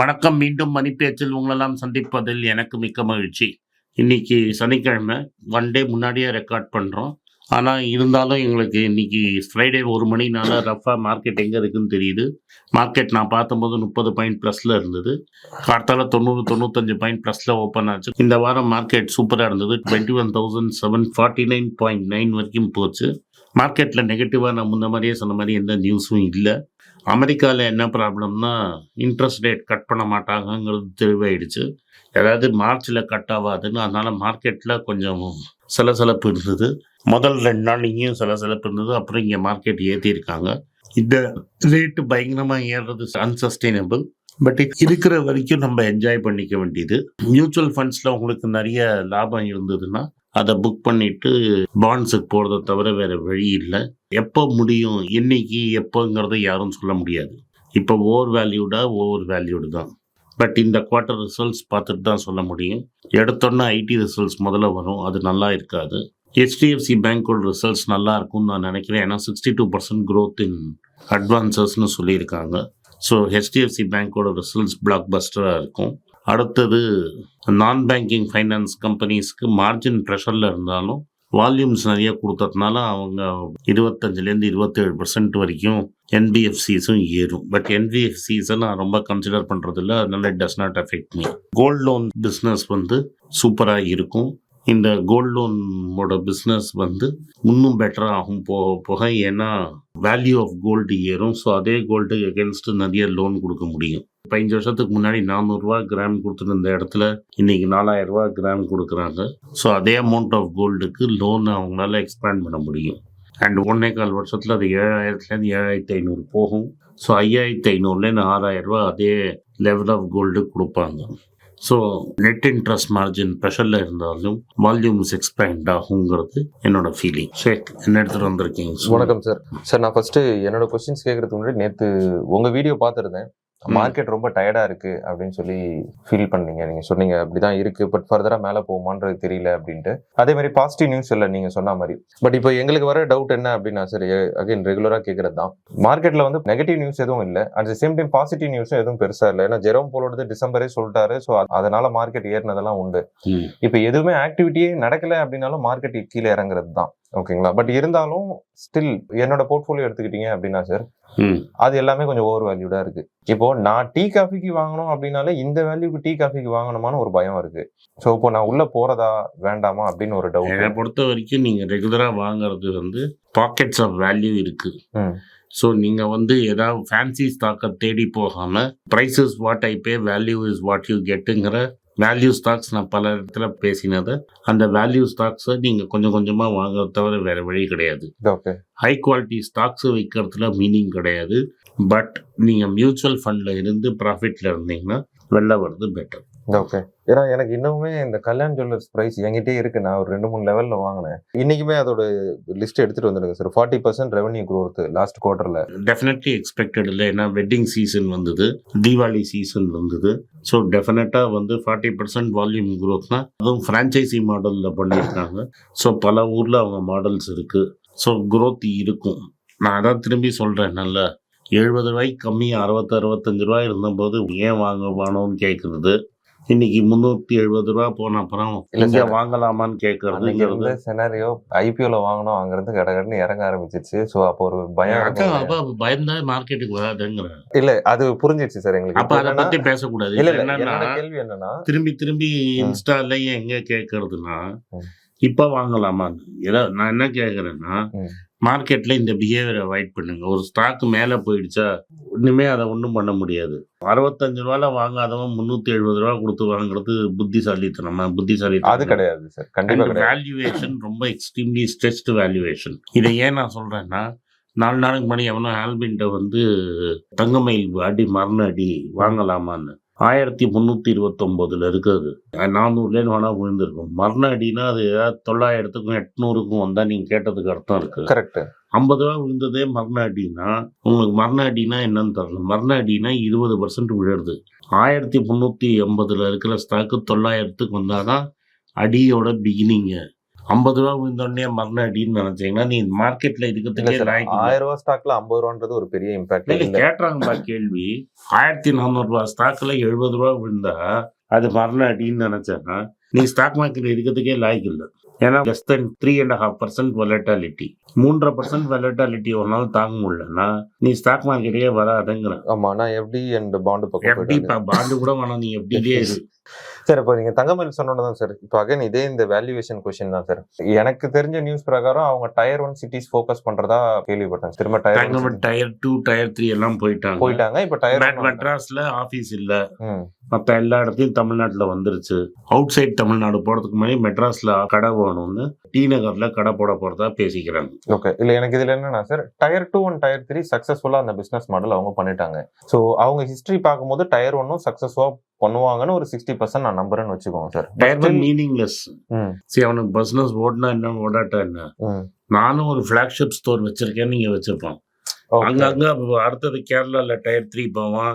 வணக்கம். மீண்டும் மணிப்பேச்சில் உங்களெல்லாம் சந்திப்பதில் எனக்கு மிக்க மகிழ்ச்சி. இன்னைக்கு சனிக்கிழமை. ஒன் டே முன்னாடியே ரெக்கார்ட் பண்ணுறோம் ஆனால் இருந்தாலும் எங்களுக்கு இன்னைக்கு ஃப்ரைடே ஒரு மணினால ரஃபாக மார்க்கெட் எங்கே இருக்குன்னு தெரியுது. மார்க்கெட் நான் பார்த்தபோது முப்பது பாயிண்ட் ப்ளஸில் இருந்தது. கார்த்தால தொண்ணூறு தொண்ணூத்தஞ்சு பாயிண்ட் ப்ளஸில் ஓப்பன் ஆச்சு. இந்த வாரம் மார்க்கெட் சூப்பராக இருந்தது. Twenty one thousand seven forty nine point nine வரைக்கும் போச்சு. மார்க்கெட்டில் நெகட்டிவாக நான் முன்ன மாதிரியே சொன்ன மாதிரி எந்த நியூஸும் இல்லை. அமெரிக்காவில் என்ன ப்ராப்ளம்னா இன்ட்ரெஸ்ட் ரேட் கட் பண்ண மாட்டாங்கங்கிறது தெளிவாயிடுச்சு. ஏதாவது மார்ச்சில் கட் ஆகாதுன்னு அதனால் மார்க்கெட்டில் கொஞ்சம் சலசலப்பு இருந்தது. முதல் ரெண்டு நாள் இங்கேயும் சலசலப்பு இருந்தது அப்புறம் இங்கே மார்க்கெட் ஏற்றிருக்காங்க இந்த ரேட்டு பயங்கரமாக ஏறுறது அன்சஸ்டைனபிள் பட் இருக்கிற வரைக்கும் நம்ம என்ஜாய் பண்ணிக்க வேண்டியது. மியூச்சுவல் ஃபண்ட்ஸில் உங்களுக்கு நிறைய லாபம் இருந்ததுன்னா அதை புக் பண்ணிட்டு பாண்ட்ஸுக்கு போகிறத தவிர வேறு வழி இல்லை. எப்போ முடியும் இன்னைக்கு எப்போங்கிறத யாரும் சொல்ல முடியாது. இப்போ ஓவர் வேல்யூடா ஓவர் வேல்யூடு தான். பட் இந்த குவார்ட்டர் ரிசல்ட்ஸ் பார்த்துட்டு தான் சொல்ல முடியும். எடுத்தோன்னே ஐடி ரிசல்ட்ஸ் முதல்ல வரும். அது நல்லா இருக்காது. ஹெச்டிஎஃப்சி பேங்க்கோட ரிசல்ட்ஸ் நல்லா இருக்கும்னு நான் நினைக்கிறேன். ஏன்னா sixty two percent growth in அட்வான்சஸ்னு சொல்லியிருக்காங்க ஸோ ஹெச்டிஎஃப்சி பேங்க்கோட ரிசல்ட்ஸ் பிளாக் பஸ்டராக இருக்கும். அடுத்தது நான் பேங்கிங் ஃபைனான்ஸ் கம்பெனிஸ்க்கு மார்ஜின் ப்ரெஷரில் இருந்தாலும் வால்யூம்ஸ் நிறைய கொடுத்ததுனால அவங்க இருபத்தஞ்சிலேருந்து இருபத்தேழு பர்சன்ட் வரைக்கும் என்பிஎஃப்சிஸும் ஏறும். பட் என்பிஎஃப்சிஸை நான் ரொம்ப கன்சிடர் பண்ணுறதில்ல அதனால it does not affect me gold loan business வந்து சூப்பராக இருக்கும். இந்த கோல்ட் லோனோட பிஸ்னஸ் வந்து இன்னும் பெட்டராக ஆகும் போக போக ஏன்னா வேல்யூ ஆஃப் கோல்டு ஏறும். ஸோ அதே கோல்டு எகென்ஸ்ட் நிறைய லோன் கொடுக்க முடியும். பதினஞ்சு வருஷத்துக்கு முன்னாடி நானூறுரூவா கிராம் கொடுத்துருந்த இடத்துல இன்றைக்கி நாலாயிரரூவா கிராம் கொடுக்குறாங்க. ஸோ அதே அமௌண்ட் ஆஃப் கோல்டுக்கு லோன் அவங்களால எக்ஸ்பேண்ட் பண்ண முடியும். அண்ட் ஒன்னே கால் வருஷத்தில் அது ஏழாயிரத்துலேருந்து ஏழாயிரத்தி ஐநூறு போகும். ஸோ ஐயாயிரத்தி ஐநூறுலேருந்து ஆறாயிரரூவா அதே லெவல் ஆஃப் கோல்டு கொடுப்பாங்க. ஸோ நெட் இன்ட்ரெஸ்ட் மார்ஜின் ப்ரெஷரில் இருந்தாலும் வால்யூம்ஸ் எக்ஸ்பேண்ட் ஆகுங்கிறது என்னோட ஃபீலிங் ஷேக் என்ன எடுத்துகிட்டு வந்திருக்கீங்க? வணக்கம் சார் சார் நான் ஃபஸ்ட்டு என்னோட கொஸ்டின்ஸ் கேட்குறதுக்கு முன்னாடி நேற்று உங்கள் வீடியோ பார்த்துருந்தேன். மார்க்கெட் ரொம்ப டயர்டா இருக்கு அப்படின்னு சொல்லி ஃபீல் பண்ணீங்க. நீங்க சொன்னீங்க அப்படிதான் இருக்கு பட் ஃபர்தரா மேல போகுமான்றது தெரியல அப்படின்ட்டு. அதே மாதிரி பாசிட்டிவ் நியூஸ் இல்லை நீங்க சொன்ன மாதிரி. பட் இப்போ எங்களுக்கு வர டவுட் என்ன அப்படின்னா சார் அகைன் ரெகுலரா கேட்கறது தான். மார்க்கெட்ல வந்து நெகட்டிவ் நியூஸ் எதுவும் இல்லை. At the same time positive நியூஸும் எதுவும் பெருசா இல்லை. ஏன்னா ஜெரோம் போலோடது டிசம்பரே சொல்லிட்டாரு. ஸோ அதனால மார்க்கெட் ஏறினதெல்லாம் உண்டு. இப்போ எதுவுமே ஆக்டிவிட்டியே நடக்கல அப்படின்னாலும் மார்க்கெட் கீழே இறங்குறது தான். ஓகேங்களா பட் இருந்தாலும் ஸ்டில் என்னோட போர்ட்ஃபோலியோ எடுத்துக்கிட்டீங்க அப்படின்னா சார் அது எல்லாமே கொஞ்சம் ஓவர் வேல்யூடா இருக்கு. இப்போ நான் டீ காஃபிக்கு வாங்கணும் அப்படின்னாலே இந்த வேல்யூக்கு டீ காஃபிக்கு வாங்கணுமான்னு ஒரு பயம் இருக்கு. ஸோ இப்போ நான் உள்ள போறதா வேண்டாமா அப்படின்னு ஒரு என்னை டவுட் பொறுத்த வரைக்கும் நீங்கள் ரெகுலராக வாங்குறது வந்து பாக்கெட்ஸ் ஆஃப் வேல்யூ இருக்குது ம். ஸோ நீங்கள் வந்து ஏதாவது ஃபேன்சி ஸ்டாக்கை தேடி போகாமல் price is what I pay value is what you கெட்டுங்கிற value stocks நான் பல இடத்துல பேசினதை. அந்த வேல்யூ ஸ்டாக்ஸை நீங்கள் கொஞ்சம் கொஞ்சமாக வாங்குறத தவிர வேறு வழி கிடையாது. ஓகே. ஹை குவாலிட்டி ஸ்டாக்ஸ் விற்கிறதுல மீனிங் கிடையாது. பட் நீங்கள் மியூச்சுவல் ஃபண்டில் இருந்து ப்ராஃபிட்டில் இருந்தீங்கன்னா வெளில வர்றது பெட்டர் ஓகே. ஏன்னா எனக்கு இன்னுமே இந்த கல்யாண் ஜுவல்லர்ஸ் ப்ரைஸ் என்கிட்டே இருக்கு. நான் ஒரு ரெண்டு மூணு லெவலில் வாங்கினேன். இன்னைக்குமே அதோட லிஸ்ட் எடுத்துகிட்டு வந்துருங்க sir forty percent revenue growth last குவார்டர்ல definitely expected இல்லை. ஏன்னா வெட்டிங் சீசன் வந்தது. தீபாவளி சீசன் வந்தது. ஸோ டெஃபினட்டாக வந்து ஃபார்ட்டி பர்சன்ட் வால்யூம் க்ரோத்னா அதுவும் ஃப்ரான்ச்சைசி மாடலில் பண்ணியிருக்காங்க. ஸோ பல ஊரில் அவங்க மாடல்ஸ் இருக்குது ஸோ க்ரோத் இருக்கும். நான் அதான் திரும்பி சொல்கிறேன் நல்ல எழுபது ரூபாய்க்கு கம்மியாக அறுபத்து அறுபத்தஞ்சு ரூபாய் இருந்தபோது ஏன் வாங்க வேணும்னு கேட்குறது இன்னைக்கு முந்நூற்றி எழுபது ரூபா போன அப்புறம் இங்கே. வாங்கலாமான்னு இருந்த செனாரியோ ஐபிஓல வாங்கணும் அங்கிருந்து கடகடன்னு இறங்க ஆரம்பிச்சிச்சு ஸோ அப்போ ஒரு பயம் பயந்தா மார்க்கெட்டுக்கு வராதுங்கிறேன் இல்ல அது புரிஞ்சிருச்சு சார் எங்களுக்கு. அப்ப அதை பத்தி பேசக்கூடாது. கேள்வி என்னன்னா திரும்பி திரும்பி இன்ஸ்டாலயும் எங்க கேட்கறதுன்னா. இப்ப வாங்கலாமான்னு. ஏதோ நான் என்ன கேட்கறேன்னா ம். மார்க்கெட்ல இந்த பிஹேவியர் அவாய்ட் பண்ணுங்க. ஒரு ஸ்டாக் மேல போயிடுச்சா ஒண்ணுமே அதை ஒண்ணும் பண்ண முடியாது. அறுபத்தஞ்சு ரூபால வாங்காதவன் முன்னூத்தி எழுபது ரூபா கொடுத்து வாங்குறது புத்திசாலித்தனமா புத்திசாலி அது கிடையாது சார். கண்டிப்பா கிடையாது. வேல்யூவேஷன் ரொம்ப எக்ஸ்ட்ரீம்லி ஸ்ட்ரெச்டு வேல்யூவேஷன் இதை ஏன் நான் சொல்றேன்னா நாலு நாளுக்கு முன்னாடி எவனோ ஆல்பின்ட்ட வந்து தங்கமயில் அடி மரண அடி வாங்கலாமான்னு. ஆயிரத்தி முந்நூற்றி இருபத்தொம்போதில் இருக்குது. நானூறுலேருந்து வேணா விழுந்திருக்கும். மரண அடினா அது ஏதாவது தொள்ளாயிரத்துக்கும் எட்நூறுக்கும் வந்தால் நீங்கள் கேட்டதுக்கு அர்த்தம் இருக்குது கரெக்ட் ஐம்பது ரூபா விழுந்ததே மரண அடினா உங்களுக்கு மரண அடினா என்னன்னு தெரியல. மரண அடினா இருபது பர்சன்ட் விழுறது. ஆயிரத்தி முந்நூற்றி எண்பதில் இருக்கிற ஸ்டாக்கு தொள்ளாயிரத்துக்கு வந்தால் தான் அடியோட பிகினிங்கு ஐம்பது ரூபா விழுந்தோடனே மரண அடின்னு நினைச்சீங்கன்னா நீ மார்க்கெட்ல இருக்கிறதுக்கே. ஆயிரம் ரூபாய் ஸ்டாக்ல ஐம்பது ரூபான்றது ஒரு பெரிய இம்பாக்ட் இல்ல இல்ல கேட்டாங்கப்பா கேள்வி. ஆயிரத்தி நானூறு ரூபாய் ஸ்டாக்ல எழுபது ரூபா விழுந்தா அது மரண அடின்னு நினைச்சேன்னா நீ ஸ்டாக் மார்க்கெட் இருக்கிறதுக்கே லாய்க்கு இல்லை. ஏன்னா less than three and half percent volatility மூன்றரை பர்சன்ட் வெலட்டாலிட்டி ஒரு நாள் தாங்க முடியலன்னா நீ ஸ்டாக் மார்க்கெட்டே வராதுங்கிற. ஆமா நான் எஃப்டி அண்ட் பாண்டு பக்கம் எப்படி போயிட்டு பாண்டு கூட வேணாம் நீ எப்படிலே இரு. சார் இப்போ நீங்க தங்கமயில் சொன்னதான் சார். இப்போ அகைன் இதே இந்த வேல்யூவேஷன் கொஸ்டின் தான் சார். எனக்கு தெரிஞ்ச நியூஸ் பிரகாரம் அவங்க டயர் ஒன் சிட்டிஸ் ஃபோக்கஸ் பண்றதா கேள்விப்பட்டேன் திரும்ப tier tier two tier three எல்லாம் போயிட்டாங்க. போயிட்டாங்க இப்போ டயர் மெட்- மெட்ராஸ்ல ஆபீஸ் இல்ல. ம். மத்த எல்லா இடத்துலயும் தமிழ்நாட்டுல வந்துருச்சு. அவுட் சைட் தமிழ்நாடு போறதுக்கு முன்னாடி மெட்ராஸ்ல கடை வேணும்னு டி நகர்ல கடை போட போறதா பேசிக்கிறாங்க. ஓகே. இல்ல எனக்கு இதுல என்னன்னா sir tier two and tier three சக்சஸ்ஃபுல்லா அந்த பிசினஸ் மாடல் அவங்க பண்ணிட்டாங்க. ஸோ அவங்க ஹிஸ்டரி பார்க்கும்போது டயர் ஒன்னும் சக்சஸ்ஃபுல்லா பண்ணுவாங்கன்னு ஒரு சிக்ஸ்டி பர்சன்ட் நான் நம்புறேன்னு வச்சுக்கோங்க சார் டயர் ஒன் மீனிங்லெஸ் சரி அவனுக்கு பிசினஸ் ஓடினா என்ன ஓடாட்டா என்ன? நானும் ஒரு ஃபிளாக்ஷிப் ஸ்டோர் வச்சிருக்கேன் நீங்க வச்சிருப்போம். அங்கங்க அப்ப அடுத்தது கேரளால டயர் த்ரீ போவான்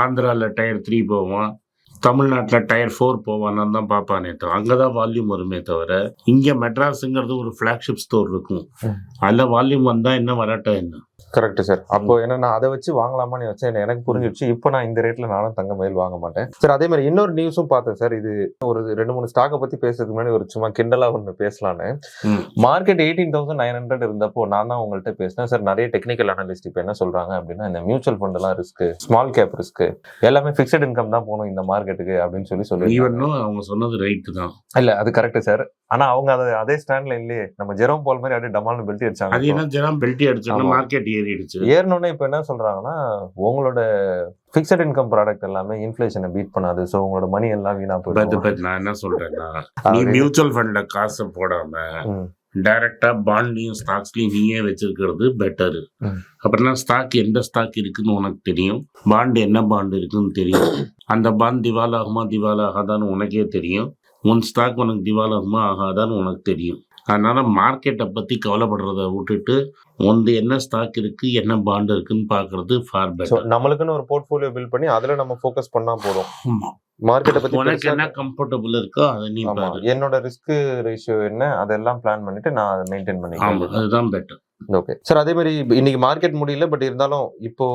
ஆந்திரால டயர் த்ரீ போவான். தமிழ்நாட்டில் டயர் ஃபோர் போவான்னு தான் பார்ப்பானே தவிர அங்கே தான் வால்யூம் வருமே தவிர இங்கே மெட்ராஸுங்கிறது ஒரு ஃப்ளாக்ஷிப் ஸ்டோர் இருக்கும். அதில் வால்யூம் வந்தால் என்ன வராட்டா என்ன கரெக்ட் சார் அப்போ என்ன நான் அதை வச்சு வாங்கலாமான்னு வச்சேன் எனக்கு புரிஞ்சிடுச்சு. இப்போ நான் இந்த ரேட்ல நானும் தங்க மயில் வாங்க மாட்டேன். சார் அதே மாதிரி இன்னொரு நியூஸும் பார்த்தேன் சார் இது ஒரு ரெண்டு மூணு ஸ்டாக்கை பத்தி பேசுறதுக்கு முன்னாடி ஒரு சும்மா கிண்டலா ஒன்று பேசலான்னு. Market eighteen thousand nine hundred இருந்தப்போ நான் தான் உங்கள்கிட்ட பேசினேன். சார் நிறைய டெக்னிக்கல் அனலிஸ்ட் இப்போ என்ன சொல்றாங்க அப்படின்னா இந்த மியூச்சுவல் ஃபண்ட் எல்லாம் ரிஸ்க் ஸ்மால் கேப் ரிஸ்க் எல்லாமே ஃபிக்ஸட் இன்கம் தான் போகணும் இந்த மார்க்கெட்டுக்கு அப்படின்னு சொல்லி சொல்லி அவங்க சொன்னது ரைட்டு தான். இல்ல அது கரெக்ட் சார் ஆனா அவங்க அதை அதே ஸ்டாண்ட்ல இல்லையே. நம்ம ஜெரோம் போல் மாதிரி அப்படியே டமால்னு பெல்ட் அது அடிச்சாங்க என்ன ஜனம் பெல்ட்டி அடிச்சோன்னா ஆமா. மார்க்கெட் ஏறிடுச்சு. ஏறினோடனே இப்போ என்ன சொல்றாங்கன்னா உங்களோட ஃபிக்ஸட் இன்கம் ப்ராடக்ட் எல்லாமே இன்ஃபிளேஷனை பீட் பண்ணாது. ஸோ உங்களோட மணி எல்லாம் வீணா பட் போயிடும் நான் என்ன சொல்றேன்னா நீ மியூச்சுவல் ஃபண்ட்ல காசை போடாம டைரக்டா பாண்ட்லயும் ஸ்டாக்ஸ்லயும் நீயே வச்சிருக்கிறது பெட்டர். அப்படின்னா ஸ்டாக் எந்த ஸ்டாக் இருக்குன்னு உனக்கு தெரியும்? பாண்ட் என்ன பாண்ட் இருக்குன்னு தெரியும்? அந்த பாண்ட் திவால் ஆகுமா திவால் ஆகாதான்னு உனக்கே தெரியும். உன் ஸ்டாக் உனக்கு திவால் ஆகுமா ஆகாதான்னு உனக்கு தெரியும். அதனால மார்க்கெட்டை பத்தி கவலைப்படுறத விட்டுட்டு உந்து என்ன ஸ்டாக் இருக்கு என்ன பாண்ட் இருக்குன்னு பாக்குறது ஃபார் பெட்டர் நம்மளுக்குன்னு ஒரு போர்ட்ஃபோலியோ பில்ட் பண்ணி அதுல நம்ம ஃபோக்கஸ் பண்ணா போதும். மார்க்கெட்டை பத்தி உனக்கு என்ன கம்ஃபர்டபுள் இருக்கோ அதை நீ என்னோட ரிஸ்க் ரேஷியோ என்ன அதெல்லாம் பிளான் பண்ணிட்டு நான் அதை மெயின்டைன் ஆமா பண்ணிக்கிறேன் அதுதான் பெட்டர் ஓகே சார் அதே மாதிரி இன்னைக்கு மார்க்கெட் முடியல பட் இருந்தாலும் இப்போ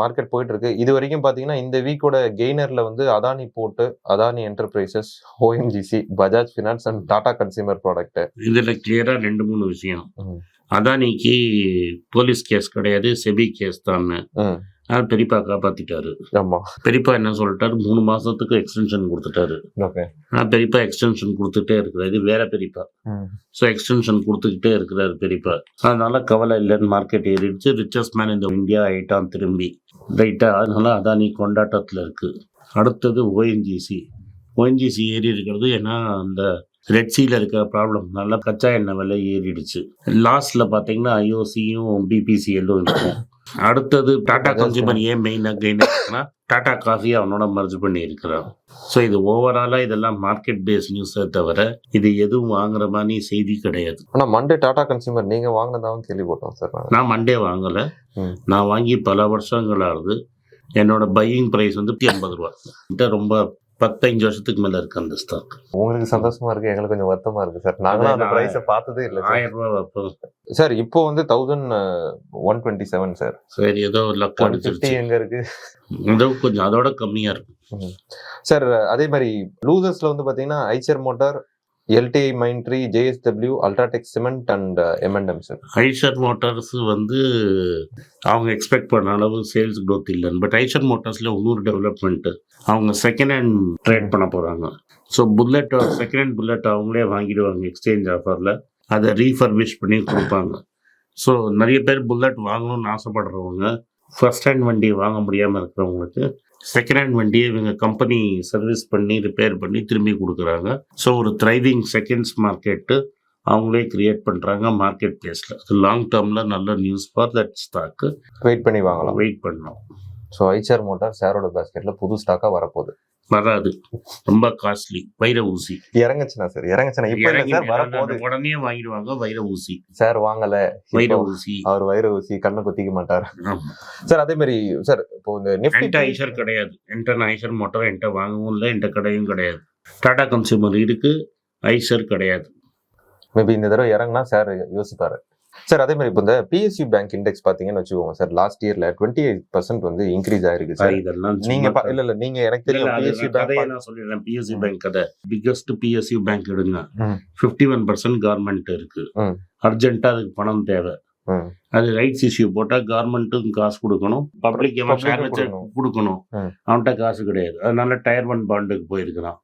மார்க்கெட் போயிட்டு இருக்கு இது வரைக்கும் பாத்தீங்கன்னா இந்த வீக்கோட கெய்னர்ல வந்து Adani port Adani enterprises ONGC Bajaj finance and Tata consumer product இதுல கிளியரா ரெண்டு மூணு விஷயம். அதானிக்கு போலீஸ் கேஸ் கிடையாது செபி கேஸ் தான். அது பெரியப்பா காப்பாத்திட்டாரு. ஆமா. பெரியப்பா என்ன சொல்லிட்டாரு? மூணு மாசத்துக்கு எக்ஸ்டென்ஷன் கொடுத்துட்டாரு. ஓகே. ஆனா பெரியப்பா எக்ஸ்டென்ஷன் கொடுத்துட்டே இருக்கிறாரு. இது வேற பெரியப்பா. ஸோ எக்ஸ்டென்ஷன் கொடுத்துக்கிட்டே இருக்கிறாரு பெரியப்பா. அதனால கவலை இல்லைன்னு மார்க்கெட் ஏறிடுச்சு. ரிச்சஸ்ட் மேன் இந்த இந்தியா ஆயிட்டான் திரும்பி. ரைட்டா அதனால அதானி கொண்டாட்டத்தில் இருக்கு. அடுத்தது ஓஎன்ஜிசி ஓஎன்ஜிசி ஏறி இருக்கிறது ஏன்னா அந்த ரெட் சீல இருக்க ப்ராப்ளம் நல்லா கச்சா எண்ணெய் விலை ஏறிடுச்சு. லாஸ்ட்ல பாத்தீங்கன்னா ஐஓசியும் பிபிசிஎல்லும் இருக்கும். அடுத்தது டாடா கன்சியூமர் ஏன் மெயினாக கெயின் இருக்குன்னா டாடா காஃபி அவனோட மர்ஜ் பண்ணி இருக்கிறான் ஸோ இது ஓவராலாக இதெல்லாம் மார்க்கெட் பேஸ் நியூஸை தவிர இது எதுவும் வாங்குற மாதிரி செய்தி கிடையாது. ஆனா மண்டே டாடா கன்சியூமர் நீங்க வாங்கினதாவும் கேள்விப்பட்டோம் சார் நான். மண்டே வாங்கலை. நான் வாங்கி பல வருஷங்கள் ஆகுது என்னோட பையிங் ப்ரைஸ் வந்து ஐம்பது ரூபா ரொம்ப பத்தஞ்சு வருஷத்துக்கு மேல இருக்கு அந்த ஸ்டாக் உங்களுக்கு சந்தோஷமா இருக்கு எங்களுக்கு கொஞ்சம் வருத்தமா இருக்கு சார் நாங்களும் அந்த பிரைஸ பார்த்ததே இல்ல ஆயிரம் ரூபாய் வைப்போம் சார் இப்போ வந்து thousand one twenty seven sir சரி ஏதோ லக் ஒன் ஃபிஃப்டி அடிச்சிருச்சு. எங்க இருக்கு? ஏதோ கொஞ்சம் அதோட கம்மியா இருக்கும் சார் அதே மாதிரி லூசர்ஸ்ல வந்து பாத்தீங்கன்னா Eicher motor LTI Mindtree JSW UltraTech cement and M&M sir Eicher motors வந்து அவங்க எக்ஸ்பெக்ட் பண்ண அளவு சேல்ஸ் க்ரோத் இல்லைன்னு பட் ஐஷர் மோட்டார்ஸில் இன்னொரு டெவலப்மெண்ட்டு அவங்க செகண்ட் ஹேண்ட் ட்ரேட் பண்ண போகிறாங்க so bullet second hand bullet அவங்களே வாங்கிடுவாங்க எக்ஸ்சேஞ்ச் ஆஃபரில் அதை ரீஃபர்பிஷ் பண்ணி கொடுப்பாங்க. ஸோ நிறைய பேர் புல்லட் வாங்கணும்னு ஆசைப்படுறவங்க ஃபர்ஸ்ட் ஹேண்ட் வண்டி வாங்க முடியாமல் இருக்கிறவங்களுக்கு செகண்ட் ஹேண்ட் வண்டியை இவங்க கம்பெனி சர்வீஸ் பண்ணி ரிப்பேர் பண்ணி திரும்பி கொடுக்குறாங்க. ஸோ ஒரு த்ரைவிங் செகண்ட்ஸ் மார்க்கெட்டு அவங்களே கிரியேட் பண்ணுறாங்க மார்க்கெட் பிளேஸில் அது லாங் டேர்மில் நல்ல news for that stock wait பண்ணி வாங்கலாம். வெயிட் பண்ணோம் ஸோ ஐச்சர் மோட்டார் ஷேரோட பேஸ்கெட்ல புது ஸ்டாக்கா வரப்போகுது. வராது ரொம்ப காஸ்ட்லி வைர ஊசி. இறங்குச்சுனா சார். இறங்குச்சுனா இப்போ இல்ல சார் வரப்போகுது. உடனே வாங்கிடுவாங்க வைர ஊசி. சார் வாங்கல. வைர ஊசி. அவர் வைர ஊசி கண்ணை குத்திக்க மாட்டார். சார் அதே மாதிரி சார் இப்போ இந்த நிஃப்டி கிடையாது. என்கிட்ட ஐஷர் மோட்டார் என்கிட்ட வாங்கவும் இல்லை என்கிட்ட கடையும் கிடையாது. டாடா கன்சியூமர் இருக்கு ஐஷர் கிடையாது. மேபி இந்த தடவை இறங்குனா சார் யோசிப்பாரு. சார் அதே மாதிரி இப்போ இந்த பிஎஸ்யூ பேங்க் இண்டெக்ஸ் பாத்தீங்கன்னு வச்சுக்கோங்க சார் லாஸ்ட் இயர்ல டுவெண்ட்டி எயிட் பர்சன்ட் வந்து இன்க்ரீஸ் ஆயிருக்கு சார் இதெல்லாம் நீங்க இல்ல இல்ல. நீங்க எனக்கு தெரியும் பிஎஸ்யூ பேங்க் நான் சொல்லிடுறேன். பிஎஸ்சி பேங்க் கதை. பிக்கஸ்ட் பிஎஸ்சி பேங்க் எடுங்க. ஃபிஃப்டி ஒன் பர்சன்ட் கவர்மெண்ட் இருக்கு. அர்ஜென்ட்டா அதுக்கு பணம் தேவை. அது ரைட்ஸ் இஷ்யூ போட்டா கவர்மெண்ட்டும் காசு கொடுக்கணும். பப்ளிக் கொடுக்கணும். அவன்கிட்ட காசு கிடையாது. அதனால டயர் ஒன் பாண்டுக்கு போயிருக்கிறான்.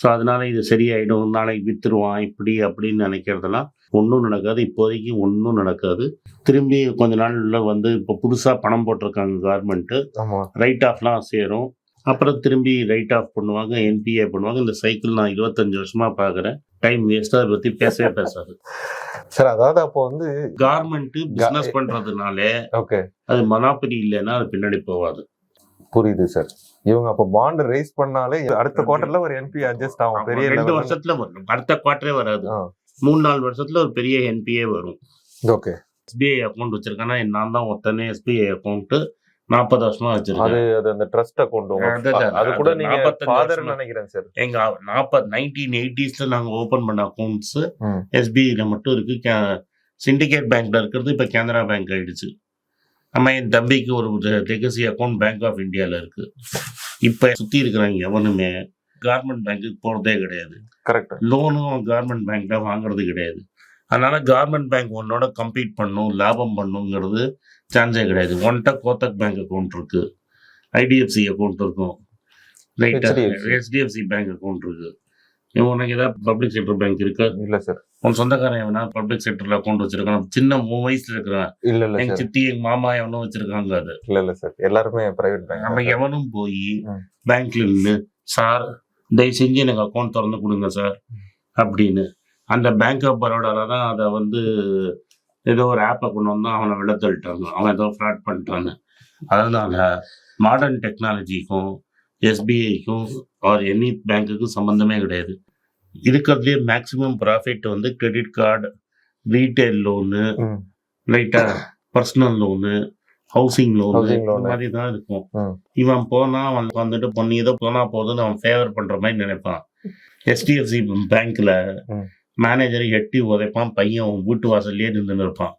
ஸோ அதனால இது சரியாயிடும். நாளைக்கு வித்துருவான். இப்படி அப்படின்னு நினைக்கிறதெல்லாம் ஒன்றும் நடக்காது. இப்போதைக்கு ஒன்றும் நடக்காது. திரும்பி கொஞ்ச நாள்ல வந்து இப்போ புதுசாக பணம் போட்டிருக்காங்க கவர்மெண்ட்டு ரைட் ஆஃப்லாம் சேரும். அப்புறம் திரும்பி ரைட் ஆஃப் பண்ணுவாங்க என்பிஏ பண்ணுவாங்க. இந்த சைக்கிள் நான் இருபத்தஞ்சு வருஷமா பார்க்குறேன். டைம் வேஸ்ட்டாக அதை பற்றி பேசவே பேசாது. சார் அதாவது அப்போ வந்து கவர்மெண்ட் பிஸ்னஸ் பண்றதுனாலே ஓகே. அது மனாப்பரி இல்லைன்னா அது பின்னாடி போகாது புரியுது சார் இவங்க அப்போ பாண்ட் ரைஸ் பண்ணாலே அடுத்த குவார்டர்ல ஒரு என்பி அட்ஜஸ்ட் ஆகும் பெரிய ரெண்டு. வருஷத்துல வரும். அடுத்த குவார்டரே வராது. மூணு நாலு வருஷத்துல ஒரு பெரிய என்பிஏ வரும். ஓகே. எஸ்பிஐ அக்கௌண்ட் வச்சிருக்கேன்னா நான் தான் ஒத்தனே எஸ்பிஐ அக்கௌண்ட் நாற்பது வருஷமா வச்சிருக்கேன். அது அந்த ட்ரஸ்ட் அக்கௌண்ட் அது- கூட நீங்க 45 ஃபாதர். நினைக்கிறேன் சார் எங்க நாற்பது நைன்டீன் எயிட்டிஸ்ல நாங்க ஓபன் பண்ண அக்கௌண்ட்ஸ். எஸ்பிஐல மட்டும் இருக்கு. சிண்டிகேட் பேங்க்ல இருக்கிறது இப்ப கேனரா பேங்க் ஆயிடுச்சு. நம்ம என் தம்பிக்கு ஒரு லெகசி அக்கௌண்ட் பேங்க் ஆஃப் இந்தியால இருக்கு. இப்ப சுத்தி இருக்கிறவங்க எவனுமே கார்மெண்ட் பேங்க்குக்கு போறதே கிடையாது. கரெக்ட் லோனும் கவர்மெண்ட் பேங்க்ல வாங்குறது கிடையாது. அதனால கவர்மெண்ட் பேங்க் உன்னோட கம்பீட் பண்ணும் லாபம் பண்ணுங்கிறது சான்ஸே கிடையாது. ஒன்ட்ட கோத்தக் பேங்க் அக்கௌண்ட் இருக்கு. ஐடிஎஃப்சி அக்கௌண்ட் இருக்கும். ஹெச்டிஎஃப்சி பேங்க் அக்கௌண்ட் இருக்கு. உனக்கு ஏதாவது பப்ளிக் செக்டர் பேங்க் இருக்கு? இல்ல சார் உன் சொந்தக்காரன் எவனா பப்ளிக் செக்டர்ல அக்கௌண்ட் வச்சிருக்கான்? சின்ன மூணு வயசுல இருக்கிறான். இல்ல இல்ல எங்க சித்தி எங்க மாமா எவனும் வச்சிருக்காங்க அது. இல்ல இல்ல சார் எல்லாருமே பிரைவேட் நம்ம பேங்க் எவனும் போய். பேங்க்ல நின்று சார் தயவு செஞ்சு எனக்கு அக்கௌண்ட் திறந்து கொடுங்க சார் அப்படின்னு அந்த பேங்க் ஆஃப் பரோடால தான் அதை வந்து ஏதோ ஒரு ஆப்பை கொண்டு வந்து அவனை விட தள்ளிட்டாங்க அவன் ஏதோ ஃப்ராட் பண்ணிட்டான்னு அதனால மாடர்ன் டெக்னாலஜிக்கும் எஸ்பிஐக்கும் ஆர் எனி பேங்க்குக்கும் சம்மந்தமே கிடையாது இருக்கிறதுலே மேக்ஸிமம் ப்ராஃபிட் வந்து கிரெடிட் கார்டு ரீட்டைல் லோனு. ரைட்டா பர்சனல் லோனு ஹவுசிங் லோனு. இந்த மாதிரி தான் இருக்கும். இவன் போனா அவன் வந்துட்டு பொண்ணு ஏதோ போனா போதுன்னு அவன் ஃபேவர் பண்ற மாதிரி நினைப்பான் எஸ்டிஎஃப்சி பேங்க்ல. மேனேஜரை எட்டி உதைப்பான் பையன் வீட்டு வாசல்லையே நின்று இருப்பான்.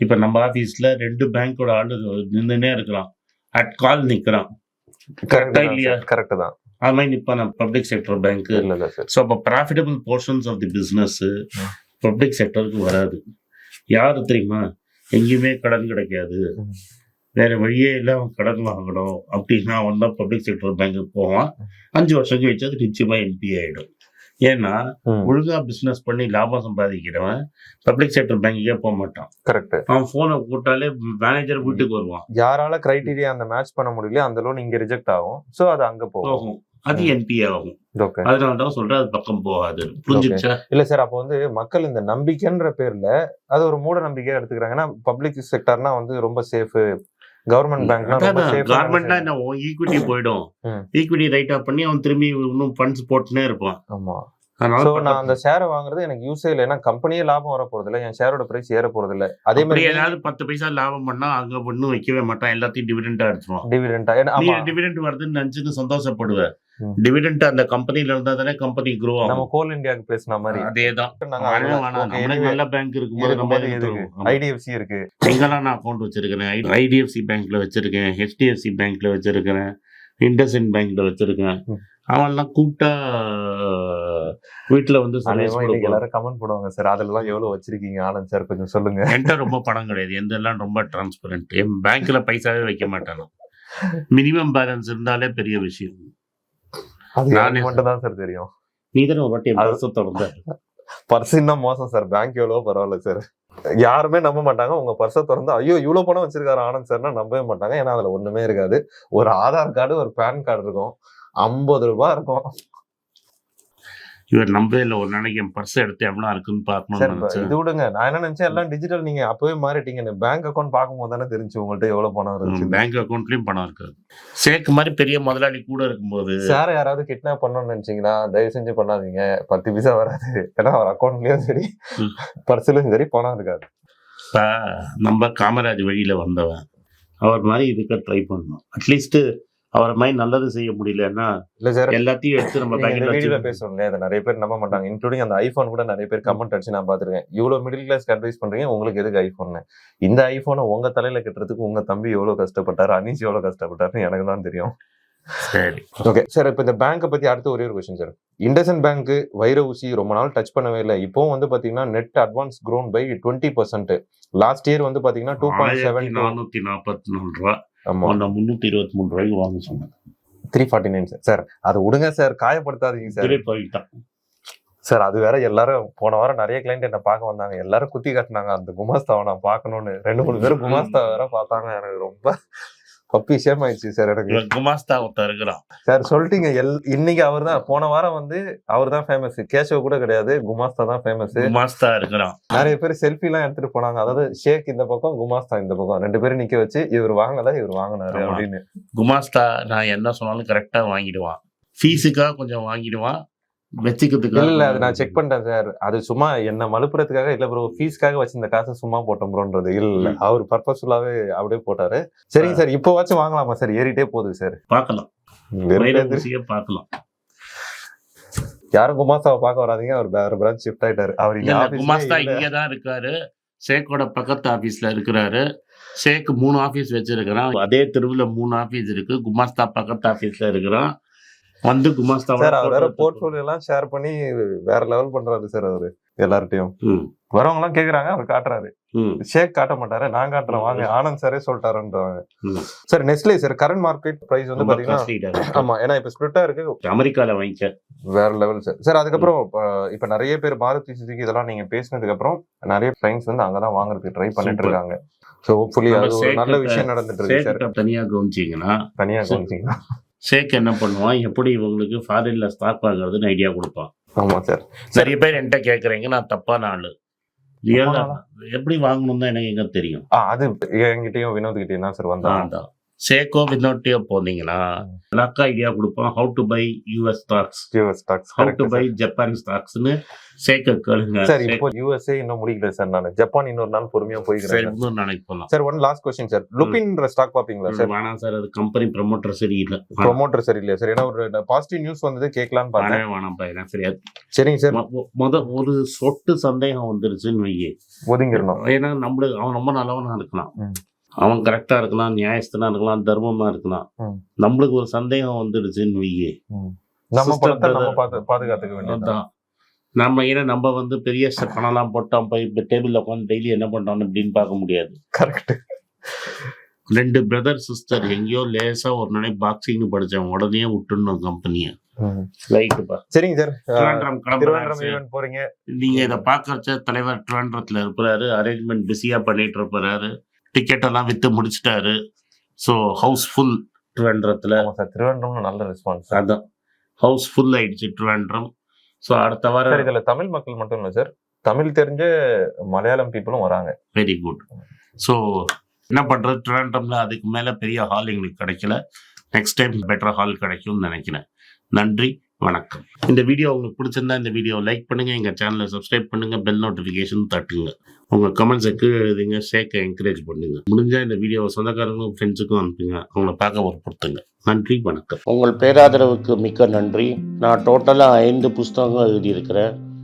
இப்ப நம்ம ஆபீஸ்ல ரெண்டு பேங்கோட ஆளு நின்றுனே இருக்கிறான் அட் கால் நிக்கிறான். கரெக்ட் இல்லையா? கரெக்ட் தான். அது மாதிரி நிப்பான் பப்ளிக் செக்டர் பேங்க் இல்ல இல்ல சார் ஸோ அப்போ profitable portions of the business hmm. Public செக்டருக்கு வராது. யாரு தெரியுமா? எங்கேயுமே கடன் கிடைக்காது. வேற வழியே இல்லை அவன் கடன் வாங்கணும். அப்படின்னா அவன் தான் பப்ளிக் செக்டர் பேங்க்குக்கு போவான். அஞ்சு வருஷம் கழிச்சு அது நிச்சயமா என்பி ஆயிடும். ஏன்னா. ஒழுங்கா பிசினஸ் பண்ணி லாபம் சம்பாதிக்கிறவன் பப்ளிக் செக்டர் பேங்க்குக்கே போக மாட்டான். கரெக்ட் அவன் போனை போட்டாலே மேனேஜர் வீட்டுக்கு வருவான். யாரால கிரைட்டீரியா அந்த மேட்ச் பண்ண முடியல அந்த லோன் இங்க ரிஜெக்ட் ஆகும். சோ அது அங்க போகும். அது. என்பி ஆகும். அதனால தான் சொல்றேன் அது பக்கம் போகாது. புரிஞ்சுச்சா? இல்ல சார் அப்போ வந்து மக்கள் இந்த நம்பிக்கைன்ற பேர்ல அது ஒரு மூட நம்பிக்கையா எடுத்துக்கிறாங்க. ஏன்னா பப்ளிக் செக்டர்னா வந்து ரொம்ப சேஃப் கவர்மெண்ட் சேஃப் கவர்மெண்ட்னா என்ன ஈக்விட்டி போயிடும். ஈக்விட்டி ரைட் ஆஃப் பண்ணி அவன் திரும்பி இன்னும் ஃபண்ட்ஸ் போட்டுனே இருப்பான். ஆமா. சோ நான் அந்த ஷேரை வாங்குறது எனக்கு யூஸே இல்லை. ஏன்னா கம்பெனியே லாபம் வர போறது இல்ல என் ஷேரோட பிரைஸ் ஏற போறது இல்ல அதே மாதிரி ஏதாவது பத்து பைசா லாபம் பண்ணா அங்க ஒண்ணும் வைக்கவே மாட்டான். எல்லாத்தையும் டிவிடெண்டா எடுத்துருவான். டிவிடெண்டா ஆமா. டிவிடெண்ட் வருதுன்னு நினைச்சுன்னு சந்தோஷப்படுவ. ம். டிவிடெண்ட் அந்த கம்பெனில இருந்தா தானே கம்பெனி க்ரோ நம்ம ஆகும் கோல் இந்தியாவுக்கு பேசின மாதிரி. நம்மளுக்கு anyway, நல்ல பேங்க் இருக்கும்போது நம்ம. ஐடிஎஃப்சி இருக்கு. எங்கெல்லாம் நான் அக்கௌண்ட் வச்சிருக்கிறேன்? ஐடிஎஃப்சி பேங்க்ல வச்சிருக்கேன் ஹெச்டிஎஃப்சி பேங்க்ல வச்சிருக்கிறேன். இண்டஸ்இன் பேங்க்ல வச்சிருக்கேன். அவன்லாம் கூப்பிட்டா வீட்டுல வந்து எல்லாரும் கமெண்ட் போடுவாங்க சார் அதெல்லாம் எவ்வளவு வச்சிருக்கீங்க ஆனந்த் சார்? கொஞ்சம் சொல்லுங்க. என்கிட்ட ரொம்ப பணம் கிடையாது. எந்த எல்லாம் ரொம்ப டிரான்ஸ்பரண்ட் என் பேங்க்ல பைசாவே வைக்க மாட்டானோ? மினிமம் பேலன்ஸ் இருந்தாலே பெரிய விஷயம். அது நானே- மட்டும் தான் சார் தெரியும். நீ தானே ஒரு வாட்டி என் அது- மோசம் சார். பேங்க் எவ்வளவோ பரவாயில்ல சார். யாருமே நம்ப மாட்டாங்க. உங்க பர்சை திறந்து ஐயோ இவ்வளவு பணம் வச்சிருக்காரு ஆனந்த் சார்னா நம்பவே மாட்டாங்க. ஏன்னா அதுல ஒண்ணுமே இருக்காது. ஒரு ஆதார் கார்டு ஒரு பேன் கார்டு இருக்கும். ஐம்பது ரூபாய் இருக்கும். இவர் நம்பவே இல்லை. ஒரு நாளைக்கு என் பர்ஸ் எடுத்து எவ்வளோ இருக்குன்னு நினைச்சேன். இது விடுங்க. நான் என்ன நினைச்சேன் எல்லாம் டிஜிட்டல் நீங்க அப்பவே மாறிட்டீங்க. பேங்க் அக்கௌண்ட் பார்க்கும்போது தானே தெரிஞ்சு உங்கள்ட்ட எவ்வளவு பணம் இருந்துச்சு. பேங்க் அக்கௌண்ட்லயும் பணம் இருக்காது. சேக்கு மாதிரி பெரிய முதலாளி கூட இருக்கும்போது சார் யாராவது கிட்னாப் பண்ணணும்னு நினைச்சீங்கன்னா தயவு செஞ்சு பண்ணாதீங்க. பத்து பைசா வராது. ஏன்னா அவர் அக்கௌண்ட்லயும் சரி. பர்ஸ்லயும் சரி பணம் இருக்காது. இப்ப நம்ம காமராஜ் வழியில வந்தவன். அவர் மாதிரி இருக்க ட்ரை பண்ணணும். அட்லீஸ்ட் அவரை மாதிரி நல்லது செய்ய முடியலன்னா இல்ல சார் எல்லாத்தையும் எடுத்து நம்ம வீடியோல வச்சு பேசுறோம்ல அதை நிறைய பேர் நம்ப மாட்டாங்க. இன்க்ளூடிங் அந்த ஐபோன் கூட நிறைய பேர் கமெண்ட் அடிச்சு நான் பாத்துருக்கேன் இவ்வளவு மிடில் கிளாஸ்க்கு அட்வைஸ் பண்றீங்க உங்களுக்கு எதுக்கு ஐபோன் இந்த ஐபோனை உங்க தலையில கட்டுறதுக்கு உங்க தம்பி எவ்வளவு கஷ்டப்பட்டாரு அனீஸ் எவ்வளவு கஷ்டப்பட்டாருன்னு எனக்கு தான் தெரியும். சரி. ஓகே சார் இப்போ இந்த பேங்க்கை பத்தி அடுத்த ஒரே ஒரு கொஸ்டின் சார் இண்டசன் பேங்க் வைர ஊசி ரொம்ப நாள் டச் பண்ணவே இல்லை. இப்போவும் வந்து பாத்தீங்கன்னா net advance grown by twenty percent last year வந்து பாத்தீங்கன்னா டூ பாயிண்ட் செவன் நானூத்தி நாற்பத்தி நாலு ரூபா. ஆமா. உன்னை முன்னூத்தி இருபத்தி மூணு ரூபாய்க்கு வாங்க சொன்னேன். Three forty nine sir sir அதை விடுங்க சார் காயப்படுத்தாதீங்க சார் திரை போயிட்டான். சார் அது வேற எல்லாரும் போன வாரம் நிறைய கிளைண்ட் என்ன பார்க்க வந்தாங்க. எல்லாரும் குத்தி காட்டினாங்க. அந்த குமாஸ்தாவை நான் பார்க்கணும்னு. ரெண்டு மூணு பேரும் குமாஸ்தா வேற பார்த்தாங்க. எனக்கு ரொம்ப பப்பி ஷேம் ஆயிடுச்சு சார் எனக்கு. குமாஸ்தா ஒருத்தன் இருக்கிறான் சார் சொல்லிட்டீங்க எல் இன்னைக்கு அவர் தான் போன வாரம் வந்து அவர் தான் ஃபேமஸ் கேஷவ் கூட கிடையாது குமாஸ்தா தான் ஃபேமஸ் குமாஸ்தா இருக்கிறான் நிறைய பேர் செல்ஃபி எல்லாம் எடுத்துட்டு போனாங்க. அதாவது ஷேக் இந்த பக்கம் குமாஸ்தா இந்த பக்கம். ரெண்டு பேரும் நிக்க வச்சு இவர் வாங்கல இவர் வாங்கினாரு. அப்படின்னு. குமாஸ்தா நான் என்ன சொன்னாலும் கரெக்டா வாங்கிடுவான். ஃபீஸுக்காக கொஞ்சம் வாங்கிடுவான். வச்சுக்கிறதுக்கு இல்ல அது நான் செக் பண்ணிட்டேன் சார் அது சும்மா என்ன மலுப்புறதுக்காக இல்ல ப்ரோ ஃபீஸ்க்காக வச்சிருந்த காசை சும்மா போட்டோம் ப்ரோன்றது இல்ல. அவர் பர்பஸ்ஃபுல்லாவே அப்படியே போட்டாரு. சரிங்க சார் இப்போ வச்சு வாங்கலாமா சார் ஏறிட்டே போகுது சார் பார்க்கலாம். பார்க்கலாம். யாரும் குமாஸ்தாவை பார்க்க வராதீங்க. அவர் வேற பிரான்ச் ஷிஃப்ட் ஆயிட்டாரு. அவர் குமாஸ்தா. இங்கே தான் இருக்காரு. சேக்கோட பக்கத்து ஆபீஸ்ல இருக்கிறாரு. சேக் மூணு ஆபீஸ் வச்சிருக்கிறான். அதே தெருவுல மூணு ஆபீஸ் இருக்கு. குமாஸ்தா பக்கத்து ஆபீஸ்ல இருக்கிறான். வந்து குமாஸ்தா சார் அவர் வேற போர்ட்ஃபோலியோ எல்லாம் ஷேர் பண்ணி வேற லெவல் பண்றாரு சார் அவரு எல்லார்ட்டையும் வரவங்க எல்லாம் கேக்குறாங்க அவர் காட்டுறாரு. ஷேக் காட்ட மாட்டாரு நான் காட்டுறேன் வாங்க ஆனந்த் சாரே சொல்லிட்டாருன்றாங்க. Sir Nestle sir current market price வந்து பாத்தீங்கன்னா ஆமா ஏன்னா இப்ப ஸ்பிளிட்டா இருக்கு. அமெரிக்கால வாங்கிக்க. வேற லெவல் சார். சார் அதுக்கப்புறம் இப்ப- நிறைய பேர் மாருதி சுசுகி இதெல்லாம் நீங்க பேசினதுக்கு அப்புறம் நிறைய கிளைண்ட்ஸ் வந்து அங்கதான் வாங்குறதுக்கு ட்ரை பண்ணிட்டு. இருக்காங்க. சோ ஹோப்ஃபுல்லி அது ஒரு நல்ல விஷயம் நடந்துட்டு இருக்கு சார். தனியா கவனிச்சிங்கன்னா தனியா கவனிச்சிங்கன்னா. சேக் என்ன பண்ணுவான்? எப்படி இவங்களுக்கு ஃபாரின்ல ஸ்டாக் வாங்குறதுன்னு ஐடியா கொடுப்பான். ஆமா சார் நிறைய பேர் என்கிட்ட கேக்குறீங்க நான் தப்பான ஆளு எப்படி வாங்கணும் தான் எனக்கு எங்க தெரியும். அது என்கிட்டயும் வினோத் கிட்டயும் தான் சார் வந்தாங்க அதான். சேக்கோ வினோட்டியோ போனீங்கன்னா எனக்கு ஐடியா கொடுப்பான். How to buy US stocks stocks how to buy Japan ஸ்டாக்ஸ்னு சேக்க கேளுங்க. சார் இப்போ யூஎஸ்ஏ இன்னும் முடிக்கல சார் நான். ஜப்பான் இன்னொரு நாள் பொறுமையா போய்க்கிறேன் இன்னொரு நாளைக்கு போகலாம் sir one last question sir லுபின்ற stock பாப்பீங்களா சார் வேணாம் சார் அது கம்பெனி ப்ரமோட்டர் சரியில்லை ப்ரொமோட்டர் சரி இல்லையா சார் ஏன்னா ஒரு பாசிட்டிவ் நியூஸ் வந்தது கேட்கலான்னு பார்த்தேன். வேணாம் பையனா சரியா சரிங்க சார் முத ஒரு சொட்டு சந்தேகம் வந்துருச்சுன்னு வையே. ஒதுங்கிடணும். ஏன்னா நம்மளுக்கு அவன் ரொம்ப நல்லவனா இருக்கலாம். அவன் கரெக்டா இருக்கலாம் நியாயஸ்தனா இருக்கலாம் தர்மமா இருக்கலாம். நம்மளுக்கு ஒரு சந்தேகம் வந்துடுச்சுன்னு வையே பாதுகாத்துக்க வேண்டியது அதான். நம்ம ஏன்னா நம்ம வந்து பெரிய பணம்லாம் போட்டோம் போய் இப்போ டேபிள்ல உட்காந்து டெய்லி என்ன பண்றோம் அப்படின்னு பார்க்க முடியாது. கரெக்ட் ரெண்டு பிரதர் சிஸ்டர் எங்கேயோ லேசா ஒரு நாளைக்கு பாக்ஸிங்னு படிச்சேன் உடனே விட்டுணும் கம்பெனியை சரிங்க சார் போறீங்க. நீங்க இதை பாக்கறச்ச தலைவர் திருவனந்தபுரத்துல இருக்கிறாரு அரேஞ்ச்மெண்ட் பிஸியா பண்ணிட்டு இருப்பாரு. டிக்கெட் எல்லாம் வித்து முடிச்சிட்டாரு. ஸோ ஹவுஸ் ஃபுல் திருவனந்தபுரத்துல ஆமா சார் திருவனந்தபுரம் நல்ல ரெஸ்பான்ஸ் அதான். ஹவுஸ் ஃபுல் ஆயிடுச்சு திருவனந்தபுரம் ஸோ அடுத்த வாரம் இதுல தமிழ் மக்கள் மட்டும் இல்ல சார் தமிழ் தெரிஞ்ச மலையாளம் பீப்புளும் வராங்க. வெரி குட் ஸோ என்ன பண்றது? திருவனந்தபுரம்ல அதுக்கு மேல பெரிய ஹால் எங்களுக்கு கிடைக்கல. நெக்ஸ்ட் டைம் பெட்டர் ஹால் கிடைக்கும்னு நினைக்கிறேன். நன்றி. வணக்கம். இந்த வீடியோ உங்களுக்கு பிடிச்சிருந்தா இந்த வீடியோ லைக் பண்ணுங்கள் எங்கள் சேனலை சப்ஸ்கிரைப் பண்ணுங்கள் பெல் நோட்டிஃபிகேஷன் தட்டுங்க. உங்கள் கமெண்ட்ஸை கீழே எழுதுங்க சேர்க்க என்கரேஜ் பண்ணுங்கள் முடிஞ்சால் இந்த வீடியோவை சொந்தக்காரங்களும் ஃப்ரெண்ட்ஸுக்கும் அனுப்புங்க. அவங்கள பார்க்க வற்புறுத்துங்க. நன்றி வணக்கம். உங்கள் பேராதரவுக்கு மிக்க நன்றி. நான் டோட்டலாக ஐந்து புஸ்தகங்கள் எழுதியிருக்கிறேன்.